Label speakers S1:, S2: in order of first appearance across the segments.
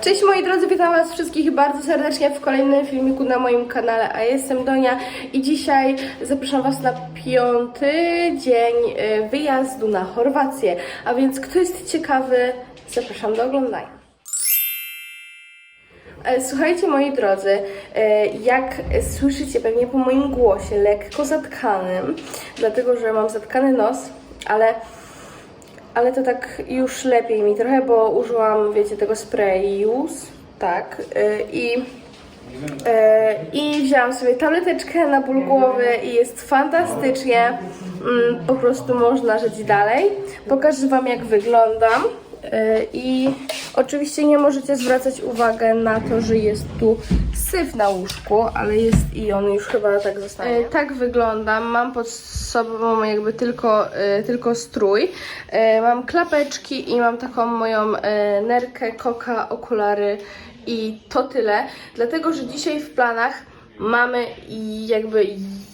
S1: Cześć moi drodzy, witam was wszystkich bardzo serdecznie w kolejnym filmiku na moim kanale, a jestem Donia i dzisiaj zapraszam was na piąty dzień y, wyjazdu na Chorwację, a więc kto jest ciekawy, zapraszam do oglądania. E, Słuchajcie moi drodzy, e, jak słyszycie pewnie po moim głosie, lekko zatkanym, dlatego że mam zatkany nos, ale ale to tak już lepiej mi trochę, bo użyłam, wiecie, tego sprayu, tak, y, i, y, i wzięłam sobie tableteczkę na ból głowy i jest fantastycznie, Mm, po prostu można żyć dalej. Pokażę Wam jak wyglądam i oczywiście nie możecie zwracać uwagę na to, że jest tu syf na łóżku, ale jest i on już chyba tak zostanie. E, tak wyglądam, mam pod sobą jakby tylko, e, tylko strój. E, mam klapeczki i mam taką moją e, nerkę, koka, okulary i to tyle. Dlatego, że dzisiaj w planach mamy jakby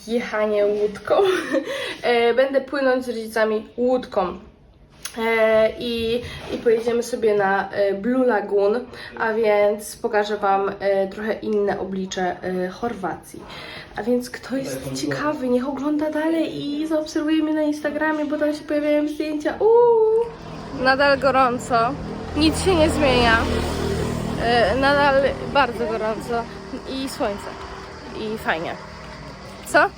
S1: jechanie łódką. E, Będę płynąć z rodzicami łódką. E, i, i pojedziemy sobie na e, Blue Lagoon, a więc pokażę Wam e, trochę inne oblicze Chorwacji. A więc kto jest ciekawy, niech ogląda dalej i zaobserwuje mnie na Instagramie, bo tam się pojawiają zdjęcia. Uuu. Nadal gorąco, nic się nie zmienia. Nadal bardzo gorąco i słońce. I fajnie. Co?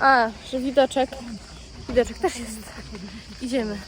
S1: A, że widoczek. Widoczek też jest. Idziemy.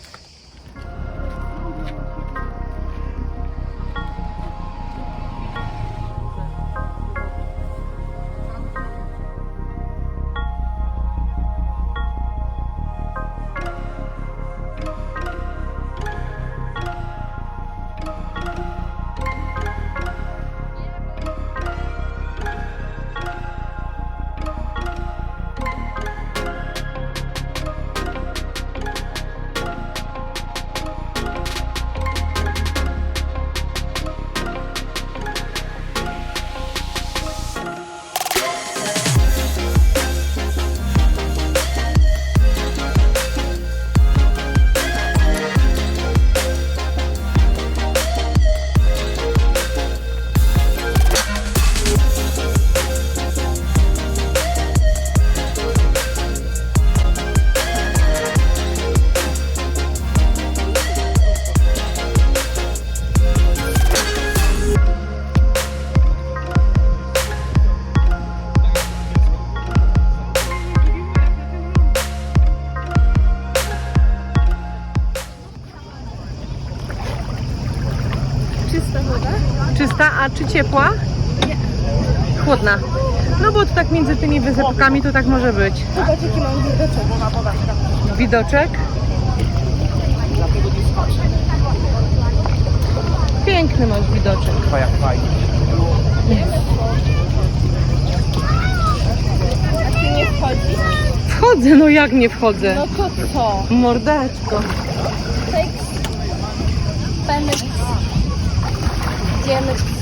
S2: A czy ciepła? Chłodna. No bo to tak między tymi wysypkami to tak może być.
S1: Zobacz jaki mam widoczek.
S2: Widoczek. Piękny masz widoczek.
S1: A ty nie wchodzi?
S2: Wchodzę, no jak nie wchodzę?
S1: No to co?
S2: Mordeczko.
S1: Benedict. Idziemy.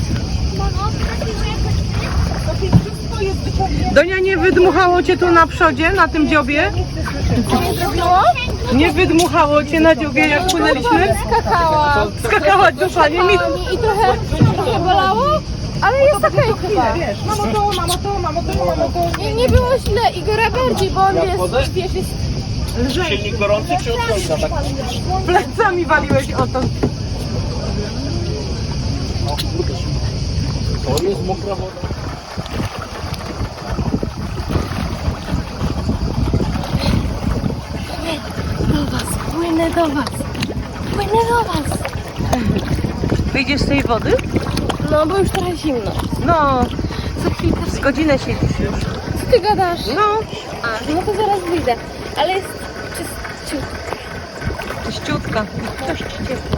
S2: Donia, nie wydmuchało cię tu na przodzie, na tym dziobie?
S1: Nie
S2: wydmuchało cię na dziobie, jak płynęliśmy?
S1: Skakała.
S2: Pani. Mi...
S1: I trochę, trochę bolało, ale jest okej chyba.
S3: Mamo to, mamo to, mamo to, mamo to.
S1: Nie, nie było źle, Igora bardziej, bo on jest, wiesz, jest
S3: Silnik gorący czy od końca? Tak?
S2: Plecami waliłeś o to.
S3: To jest mokra woda.
S1: do was, płynę do was. Płynę do was.
S2: Wyjdziesz z tej wody?
S1: No, bo już trochę zimno.
S2: No,
S1: Za chwilkę.
S2: z godzinę siedzisz już.
S1: Co ty gadasz?
S2: No,
S1: A, no to zaraz wyjdę. Ale jest
S2: czyściutka. Też ciepło.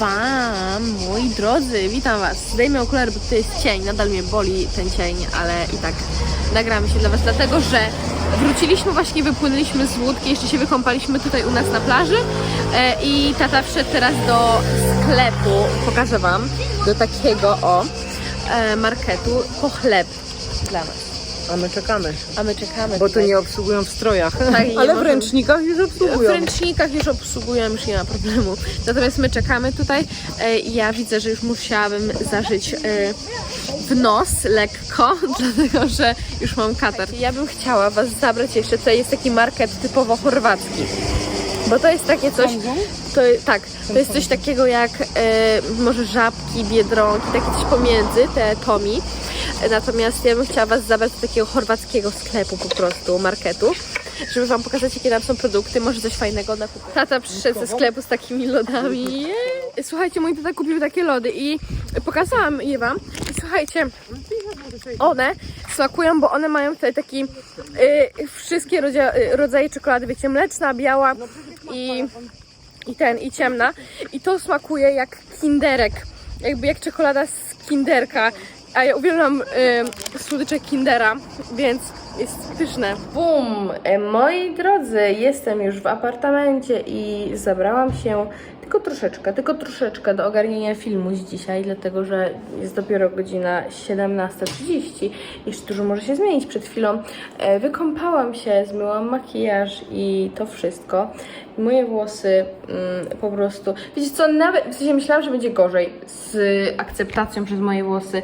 S2: Wam, moi drodzy, witam Was. Zdejmę okulary, bo to jest cień, nadal mnie boli ten cień, ale i tak nagramy się dla Was, dlatego że wróciliśmy właśnie, wypłynęliśmy z łódki, jeszcze się wykąpaliśmy tutaj u nas na plaży e, i tata wszedł teraz do sklepu, pokażę Wam, do takiego o e, marketu po chleb dla nas.
S4: A my czekamy,
S2: A my czekamy
S4: bo tu
S2: tutaj.
S4: nie obsługują w strojach,
S2: Tak, i nie
S4: ale w ręcznikach już
S2: W
S4: obsługują.
S2: ręcznikach już obsługują, już nie ma problemu. Natomiast my czekamy tutaj. E, Ja widzę, że już musiałabym zażyć e, w nos lekko, dlatego że już mam katar. Ja bym chciała Was zabrać jeszcze, tutaj jest taki market typowo chorwacki. Bo to jest takie coś. To, tak, to jest coś takiego jak e, może żabki, biedronki, takie coś pomiędzy, te Tomi. Natomiast ja bym chciała Was zabrać do takiego chorwackiego sklepu po prostu, marketu, żeby Wam pokazać, jakie tam są produkty, może coś fajnego na kupić. Tata przyszedł ze sklepu z takimi lodami. Jej. Słuchajcie, mój tata kupił takie lody i pokazałam je Wam. I słuchajcie, one smakują, bo one mają tutaj taki y, wszystkie rodzia, y, rodzaje czekolady, wiecie, mleczna, biała i, i ten, i ciemna. I to smakuje jak kinderek, jakby jak czekolada z kinderka. A ja uwielbiam y, słodycze kindera, więc jest pyszne.
S1: Bum! Moi drodzy, jestem już w apartamencie i zabrałam się tylko troszeczkę, tylko troszeczkę do ogarnienia filmu z dzisiaj, dlatego że jest dopiero godzina 17.30. Jeszcze dużo może się zmienić. Przed chwilą e, wykąpałam się, zmyłam makijaż i to wszystko. Moje włosy mm, po prostu... Wiecie co, nawet w sensie myślałam, że będzie gorzej z akceptacją przez moje włosy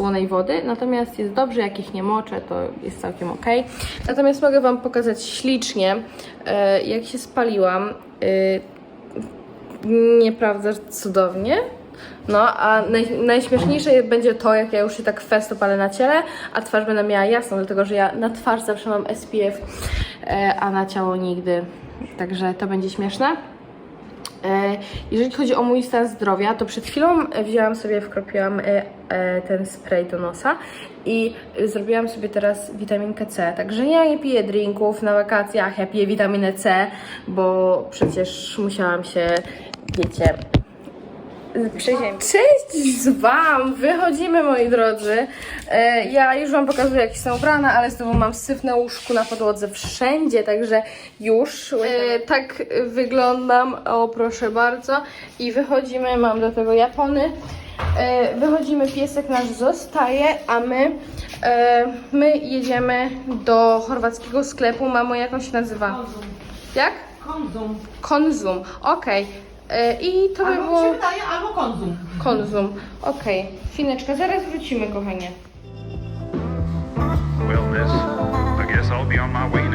S1: słonej wody, natomiast jest dobrze, jak ich nie moczę, to jest całkiem ok. Natomiast mogę Wam pokazać ślicznie, e, jak się spaliłam. E, Nieprawda, cudownie. No, a naj, najśmieszniejsze będzie to, jak ja już się tak fest opalę na ciele, a twarz będę miała jasną, dlatego że ja na twarz zawsze mam SPF, e, a na ciało nigdy. Także to będzie śmieszne. E, Jeżeli chodzi o mój stan zdrowia, to przed chwilą e, wzięłam sobie, wkropiłam e, ten spray do nosa i zrobiłam sobie teraz witaminkę C. Także ja nie piję drinków na wakacjach, ja piję witaminę C, bo przecież musiałam się, wiecie, Cześć z Wam! Wychodzimy, moi drodzy. E, ja już Wam pokazuję, jak jestem ubrana, ale znowu mam syf na łóżku, na podłodze, wszędzie, także już. E, tak wyglądam, o proszę bardzo. I wychodzimy, mam do tego Japony. E, wychodzimy, piesek nasz zostaje, a my, e, my jedziemy do chorwackiego sklepu. Mamo, jak on się nazywa? Jak?
S4: Konzum.
S1: Konzum. Okej. E, I to by było...
S4: wydaje, albo konzum.
S1: Konzum. Okej. Chwileczkę, zaraz wrócimy, kochanie.
S5: Well, miss, I guess I'll be on my way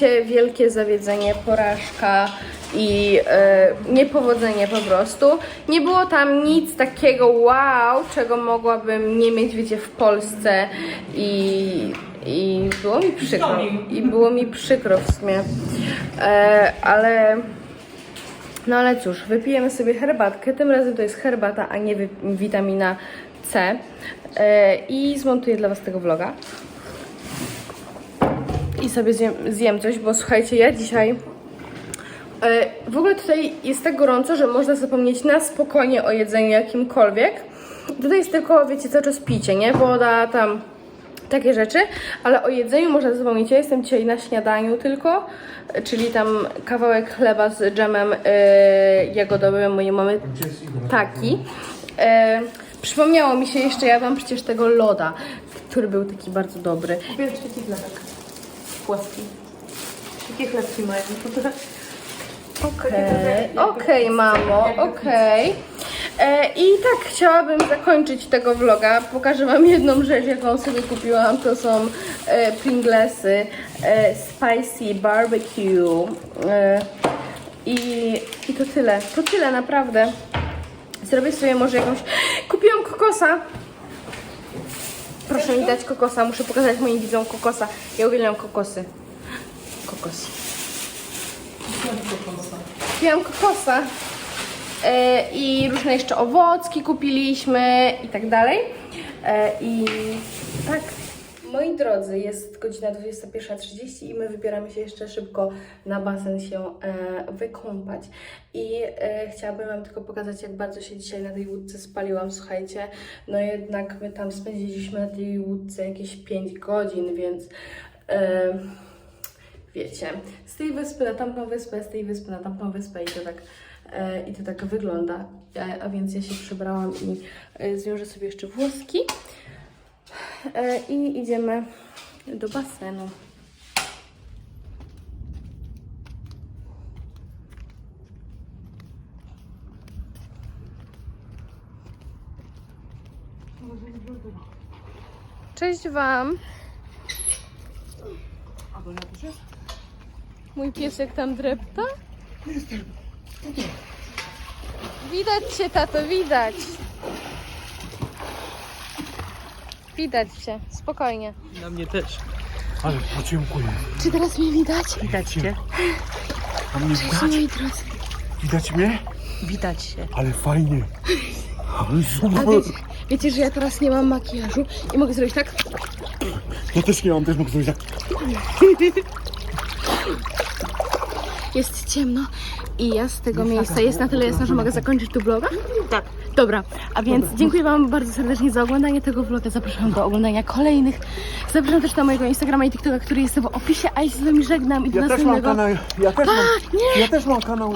S1: Słuchajcie, wielkie zawiedzenie, porażka i e, niepowodzenie po prostu. Nie było tam nic takiego wow, czego mogłabym nie mieć, wiecie, w Polsce i, i było mi przykro. I było mi przykro w sumie. E, ale no ale cóż, wypijemy sobie herbatkę. Tym razem to jest herbata, a nie wi- witamina C. E, I zmontuję dla Was tego vloga. I sobie zjem, zjem coś, bo słuchajcie, ja dzisiaj. E, w ogóle tutaj jest tak gorąco, że można zapomnieć na spokojnie o jedzeniu jakimkolwiek. Tutaj jest tylko, wiecie, cały czas picie, nie? Woda, tam takie rzeczy, ale o jedzeniu można zapomnieć. Ja jestem dzisiaj na śniadaniu tylko, czyli tam kawałek chleba z dżemem e, jagodowym mojej mamy taki. E, przypomniało mi się jeszcze, jadłam przecież tego loda, który był taki bardzo dobry. Wiesz, taki chlebek płaski. Takie chlebki mają. Okej, okej, mamo, okej. E, I tak chciałabym zakończyć tego vloga. Pokażę Wam jedną rzecz, jaką sobie kupiłam. To są e, Pringlesy e, Spicy Barbecue. E, i, I to tyle. To tyle, naprawdę. Zrobię sobie może jakąś... Kupiłam kokosa. Proszę mi dać kokosa. Muszę pokazać moim widzom kokosa. Ja uwielbiam kokosy. Kokos. Kupiłam kokosa. E, I różne jeszcze owocki kupiliśmy i tak dalej. E, I tak. Moi drodzy, jest godzina 21.30 i my wybieramy się jeszcze szybko na basen się e, wykąpać. I e, chciałabym Wam tylko pokazać, jak bardzo się dzisiaj na tej łódce spaliłam. Słuchajcie, no jednak my tam spędziliśmy na tej łódce jakieś 5 godzin, więc e, wiecie, z tej wyspy na tamtą wyspę, z tej wyspy na tamtą wyspę i to tak, e, i to tak wygląda. A, a więc ja się przebrałam i e, zwiążę sobie jeszcze włoski e, i idziemy do basenu. Cześć Wam! Mój piesek tam drepta? Widać cię, tato, widać. Widać cię, spokojnie.
S4: Na mnie też.
S3: Ale podziękuję.
S1: Czy teraz mnie widać?
S4: Widać cię.
S3: A mnie widać?
S1: Moi drodzy.
S3: Widać mnie?
S4: Widać się.
S3: Ale fajnie. Ale
S1: A
S3: super.
S1: wiecie, wiecie, że ja teraz nie mam makijażu i mogę zrobić tak?
S3: Ja też nie mam, też mogę zrobić tak.
S1: Jest ciemno i ja z tego miejsca jest na tyle jasno, że mogę zakończyć tu vloga? Tak. Dobra, a więc dziękuję Wam bardzo serdecznie za oglądanie tego vloga. Zapraszam do oglądania kolejnych. Zapraszam też na mojego Instagrama i TikToka, który jest w opisie, a ja się z Wami żegnam i do
S3: Ja też mam
S1: następnego.
S3: kanał. Ja też mam. Ja też mam kanał.